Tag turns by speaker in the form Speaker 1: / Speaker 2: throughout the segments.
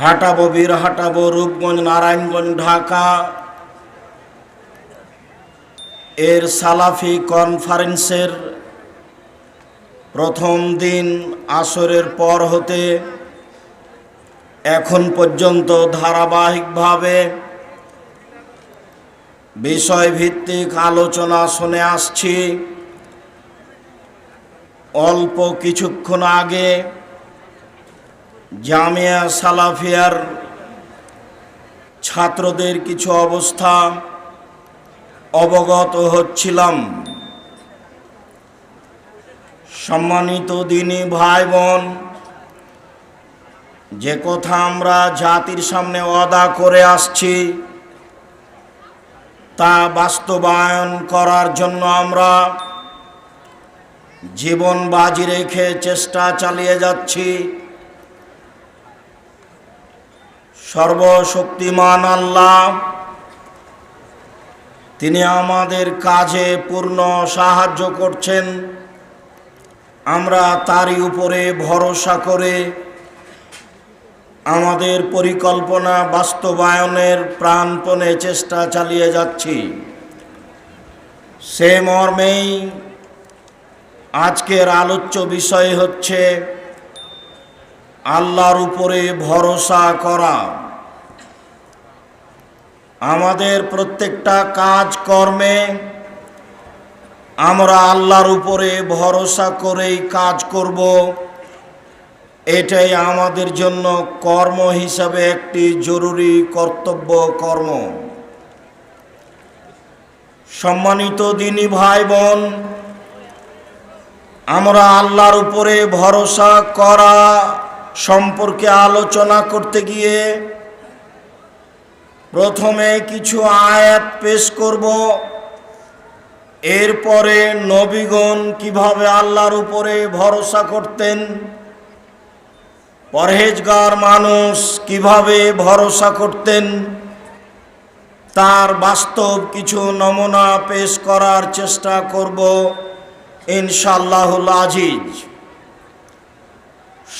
Speaker 1: হাটাবো বীর, হাটাবো রূপগঞ্জ, নারায়ণগঞ্জ, ঢাকা। এর সালাফি কনফারেন্সের প্রথম দিন আসরের পর হতে এখন পর্যন্ত ধারাবাহিকভাবে বিষয়ভিত্তিক আলোচনা শুনে আসছি। অল্প কিছুক্ষণ আগে জামিয়া সালাফিয়ার ছাত্রদের কিছু অবস্থা অবগত হচ্ছিলাম। সম্মানিত দিনী ভাই বোন যে কথা আমরা জাতির সামনে অদা করে আসছি, তা বাস্তবায়ন করার জন্য আমরা জীবন বাজি রেখে চেষ্টা চালিয়ে যাচ্ছি। সর্বশক্তিমান আল্লাহ। তিনি আমাদের কাজে পূর্ণ সাহায্য করছেন। আমরা তারই উপরে ভরসা করে আমাদের পরিকল্পনা বাস্তবায়নের প্রাণপণে চেষ্টা চালিয়ে যাচ্ছি। সে মর্মেই আজকের আলোচ্য বিষয় হচ্ছে আল্লাহর উপরে ভরসা করা। আমাদের প্রত্যেকটা কাজ কর্মে আমরা আল্লাহর উপরে ভরসা করেই কাজ করব। এটাই আমাদের জন্য কর্ম হিসাবে একটি জরুরি কর্তব্য কর্ম। সম্মানিত দিনী ভাই বোন আমরা আল্লাহর উপরে ভরসা করা সম্পর্কে আলোচনা করতে গিয়ে প্রথমে কিছু আয়াত পেশ করব। এরপরে নবীগণ কীভাবে আল্লাহর উপরে ভরসা করতেন? পরহেজগার মানুষ কীভাবে ভরসা করতেন? তার বাস্তব কিছু নমুনা পেশ করার চেষ্টা করব ইনশাল্লাহুল আজিজ।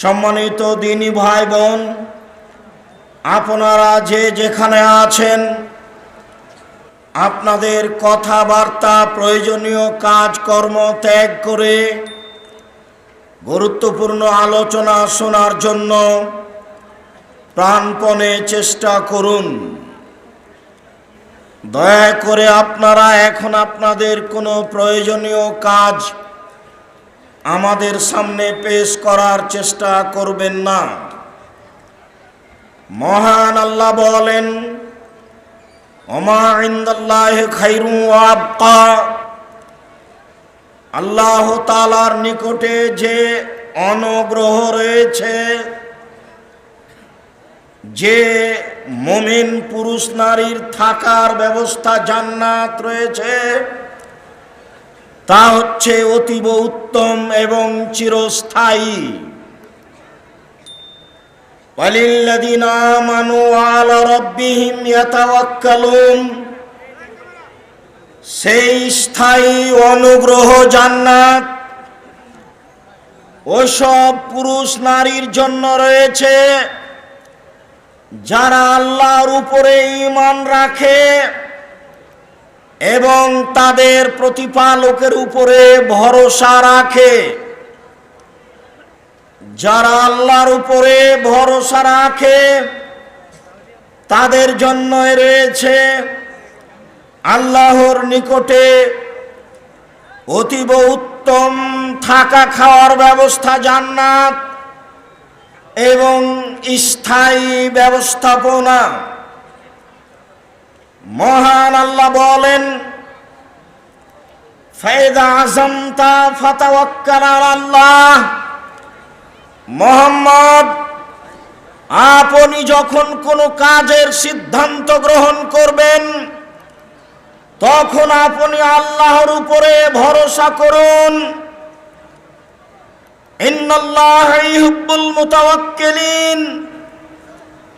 Speaker 1: সম্মানিত দিনী ভাই বোন আপনারা যে যেখানে আছেন, আপনাদের কথাবার্তা, প্রয়োজনীয় কাজকর্ম ত্যাগ করে গুরুত্বপূর্ণ আলোচনা শোনার জন্য প্রাণপণে চেষ্টা করুন। দয়া করে আপনারা এখন আপনাদের কোনো প্রয়োজনীয় কাজ আমাদের সামনে পেশ করার চেষ্টা করবেন না। মহান আল্লাহ বলেন আল্লাহ তালার নিকটে যে অনগ্রহ রয়েছে, যে মমিন পুরুষ নারীর থাকার ব্যবস্থা জান্নাত রয়েছে, তা হচ্ছে অতীব উত্তম এবং চিরস্থায়ী। وللذين آمنوا على ربهم يتوكلون সেই স্থায়ী অনুগ্রহ জান্নাত ওসব পুরুষ নারীর জন্য রয়েছে যারা আল্লাহর উপরে ঈমান রাখে এবং তাদের প্রতিপালকের উপরে ভরসা রাখে যারা আল্লাহর উপরে ভরসা রাখে, তাদের জন্য রয়েছে আল্লাহর নিকটে অতীব উত্তম থাকা খাওয়ার ব্যবস্থা জান্নাত এবং স্থায়ী ব্যবস্থাপনা। মহান আল্লাহ বলেন ফায়দা আজমতা ফাতাওয়াক্কাল আল্লাহ মোহাম্মদ, আপনি যখন কোনো কাজের সিদ্ধান্ত গ্রহণ করবেন, তখন আপনি আল্লাহর উপরে ভরসা করুন।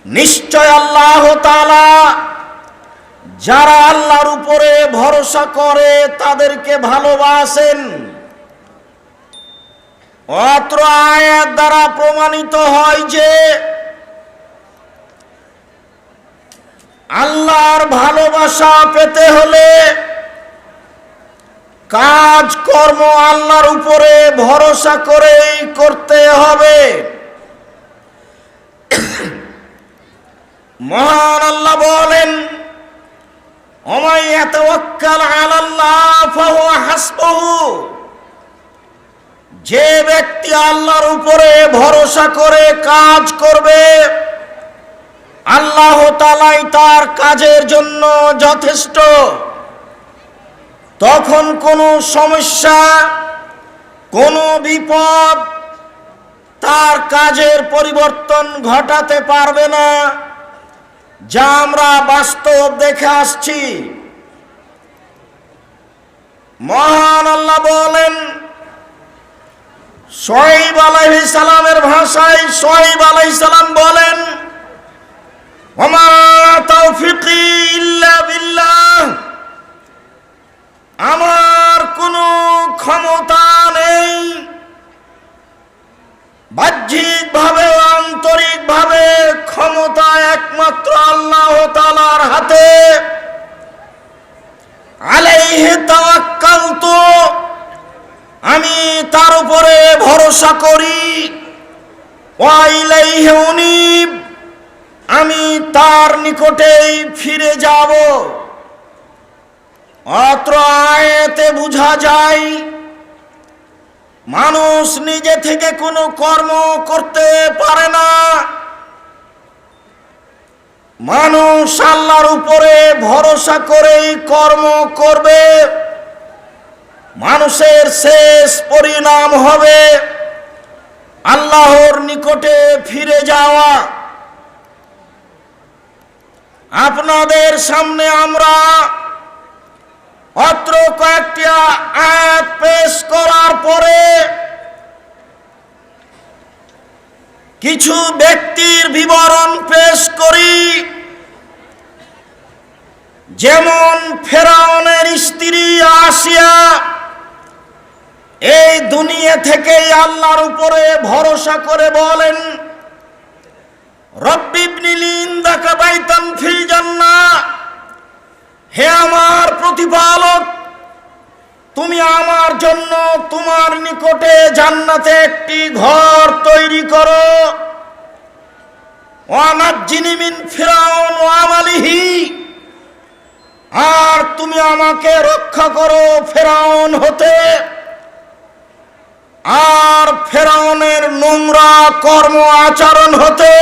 Speaker 1: নিশ্চয় আল্লাহ যারা আল্লাহর উপরে ভরসা করে, তাদেরকে ভালোবাসেন। অত্র আয়াত দ্বারা প্রমাণিত হয় যে আল্লাহর ভালোবাসা পেতে হলে কাজ, কর্ম আল্লাহর উপরে ভরসা করেই করতে হবে। মহান আল্লাহ বলেন ওমাই ইয়াতাওয়াক্কাল আলাল্লাহ হাসবুহু। যে ব্যক্তি আল্লাহর উপরে ভরসা করে কাজ করবে, আল্লাহ তালাই তার কাজের জন্য যথেষ্ট। তখন কোনো সমস্যা, কোনো বিপদ তার কাজের পরিবর্তন ঘটাতে পারবে না। যা আমরা বাস্তব দেখে আসছি। মহান আল্লাহ বলেন সোহেব আলাইহি সালামের ভাষায় সোহেব আলাইহিস সালাম বলেন, ওমা তৌফিকি ইল্লা বিল্লাহ। আমার কোনো ক্ষমতা নেই। বাহ্যিক ভাবে আন্তরিক ভাবে ক্ষমতা একমাত্র আল্লাহ তালার হাতে। আলাইহে তাওয়াক্কালতু। আমি তার উপরে ভরসা করি। আমি তার নিকটেই ফিরে যাব। অত্র আয়াতে বোঝা যায়, মানুষ নিজে থেকে কোনো কর্ম করতে পারে না। মানুষ আল্লাহর উপরে ভরসা করেই কর্ম করবে। মানুষের শেষ পরিণাম হবে আল্লাহর নিকটে ফিরে যাওয়া। আপনাদের সামনে আমরা অত্র কয়েকটি আয়াত পেশ করার পরে কিছু ব্যক্তির বিবরণ পেশ করি। যেমন ফেরাউনের স্ত্রী আসিয়া এই দুনিয়া থেকেই আল্লাহর উপরে ভরসা করে বলেন হে আমার প্রতিপালক, তুমি আমার জন্য তোমার নিকটে জান্নাতে একটি ঘর তৈরি করো। ওয়ানাজ্জিনি মিন ফিরাউন ওয়া আমালিহি। আর তুমি আমাকে রক্ষা করো ফেরাউন হতে। আর ফেরাউনের নোংরা কর্ম আচরণ হতে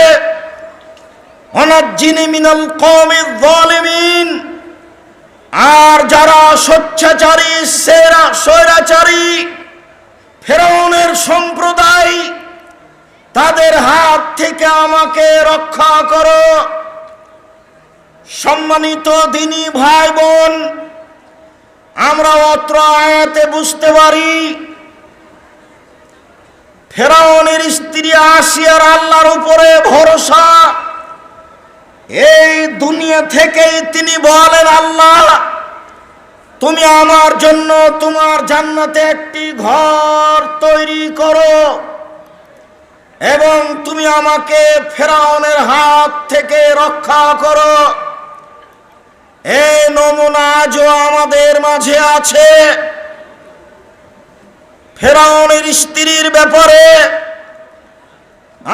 Speaker 1: জালিমিন আর যারা স্বচ্ছাচারী সেরা স্বৈরাচারী, ফেরাউনের সম্প্রদায়, তাদের হাত থেকে আমাকে রক্ষা করো। সম্মানিত দিনী ভাই বোন, আমরা অত্র আয়াতে বুঝতে পারি ফেরাউনের স্ত্রী আসিয়ার আল্লাহর উপরে ভরসা। এই দুনিয়া থেকেই তিনি বলেন, আল্লাহ, তুমি আমার জন্য তোমার জান্নাতে একটি ঘর তৈরি করো এবং তুমি আমাকে ফেরাউনের হাত থেকে রক্ষা করো। এই নমুনা আজও আমাদের মাঝে আছে। ফেরাউনের স্ত্রীর ব্যাপারে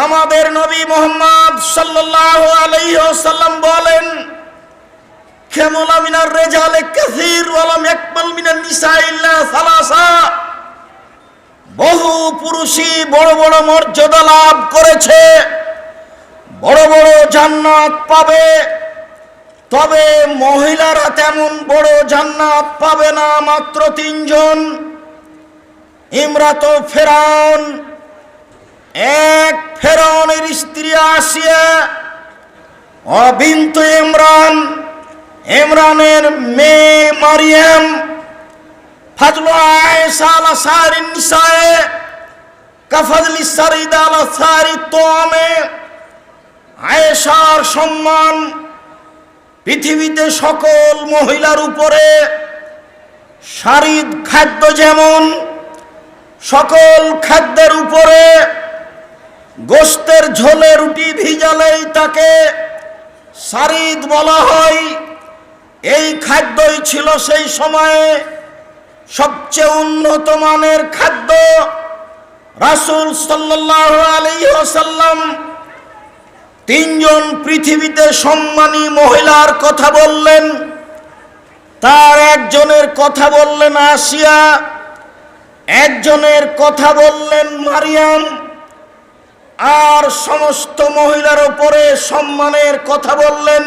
Speaker 1: আমাদের নবী মোহাম্মদ সাল্লাল্লাহু আলাইহি ওয়াসাল্লাম বলেন, খেমলা মিনার রেজালে কাসীর ওয়ালাম ইয়াকমাল মিনান নিসা সালাসা। বহু পুরুষই বড় বড় মর্যাদা লাভ করেছে, বড় বড় জান্নাত পাবে, তবে মহিলারা তেমন বড় জান্নাত পাবে না মাত্র তিনজন। ইমরাত ফেরাউন। এক ফেরাউনের স্ত্রী আসিয়া, অবিন্ত ইমরান, ইমরানের মেয়ে মারিয়াম আলা সারিন সারিদ আলা আয়েশার সম্মান, পৃথিবীতে সকল মহিলার উপরে সারিদ খাদ্য যেমন সকল খাদ্যের উপরে গোস্তের ঝোলে রুটি ভিজালেই তাকে সারিদ বলা হয়। এই খাদ্যই ছিল সেই সময়ে সবচেয়ে উন্নত মানের খাদ্য। রাসূল আলাইহি ওয়াসাল্লাম তিনজন পৃথিবীতে সম্মানী মহিলার কথা বললেন। তার একজনের কথা বললেন আসিয়া একজনের কথা বললেন, মারিয়াম, আর সমস্ত মহিলার উপরে সম্মানের কথা বললেন।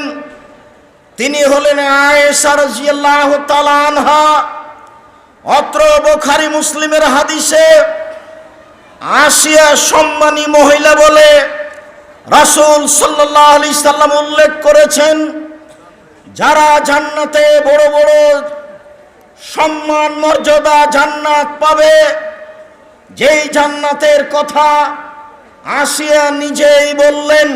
Speaker 1: তিনি হলেন আনহা। অত্র বুখারী মুসলিমের হাদিসে আসিয়া সম্মানী মহিলা বলে রাসূল আলাইহি সাল্লাম উল্লেখ করেছেন, যারা জান্নাতে বড় বড় সম্মান মর্যাদা জান্নাত পাবে। যেই জান্নাতের কথা আসিয়া নিজেই বললেন